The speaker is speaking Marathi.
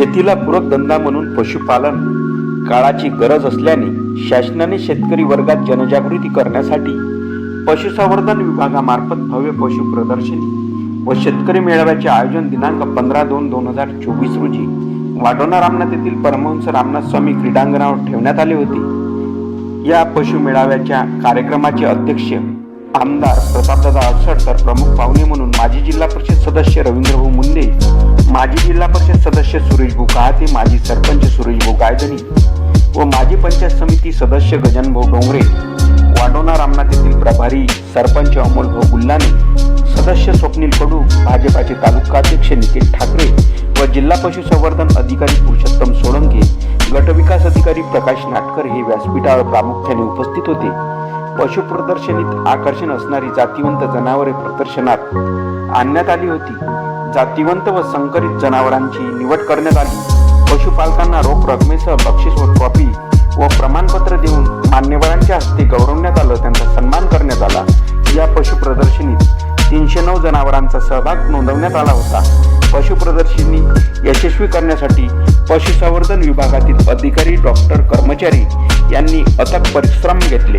शेतीला पूरक धंदा म्हणून पशुपालन काळाची गरज असल्याने शासनाने शेतकरी वर्गात जनजागृती करण्यासाठी पशुसंवर्धन विभागामार्फत भव्य पशु प्रदर्शनी व शेतकरी मेळाव्याचे आयोजन दिनांक पंधरा दोन दोन हजार चोवीस रोजी वाडोना रामनाथ येथील परमहंस रामनाथ स्वामी क्रीडांगणावर ठेवण्यात आले होते. या पशु मेळाव्याच्या कार्यक्रमाचे अध्यक्ष आमदार प्रतापदादा अडसड तर प्रमुख पाहुणे म्हणून माजी जिल्हा परिषद सदस्य रवींद्रभाऊ मुंदे माजी जिल्हा परिषद सदस्य सुरेशभाऊ कहाते माजी सरपंच सुरेशभाऊ गायधनी व माजी पंचायत समिती सदस्य गजनभाऊ डोंगरे वाडोना रामनाथ येथील प्रभारी सरपंच अमोलभाऊ गुल्लाने सदस्य स्वप्नील कडू भाजपाचे तालुकाध्यक्ष नितीन ठाकरे व जिल्हा पशुसंवर्धन अधिकारी पुरुषोत्तम सोळंके गटविकास अधिकारी प्रकाश नाटकर हे व्यासपीठावर प्रामुख्याने उपस्थित होते. पशु प्रदर्शनीत आकर्षण असणारी जातिवंत जनावरे प्रदर्शनात आणण्यात आली होती. जातिवंत व संकरित जनावरांची निवड करण्यात आली. पशुपालकांना रोख रकमेसह बक्षीस व ट्रॉफी व प्रमाणपत्र देऊन मान्यवरांच्या हस्ते गौरवण्यात आलं त्यांचा सन्मान करण्यात आला. या पशु प्रदर्शनीत तीनशे नऊ जनावरांचा सहभाग नोंदवण्यात आला होता. पशु प्रदर्शनी यशस्वी करण्यासाठी पशुसंवर्धन विभागातील अधिकारी डॉक्टर कर्मचारी यांनी अथक परिश्रम घेतले.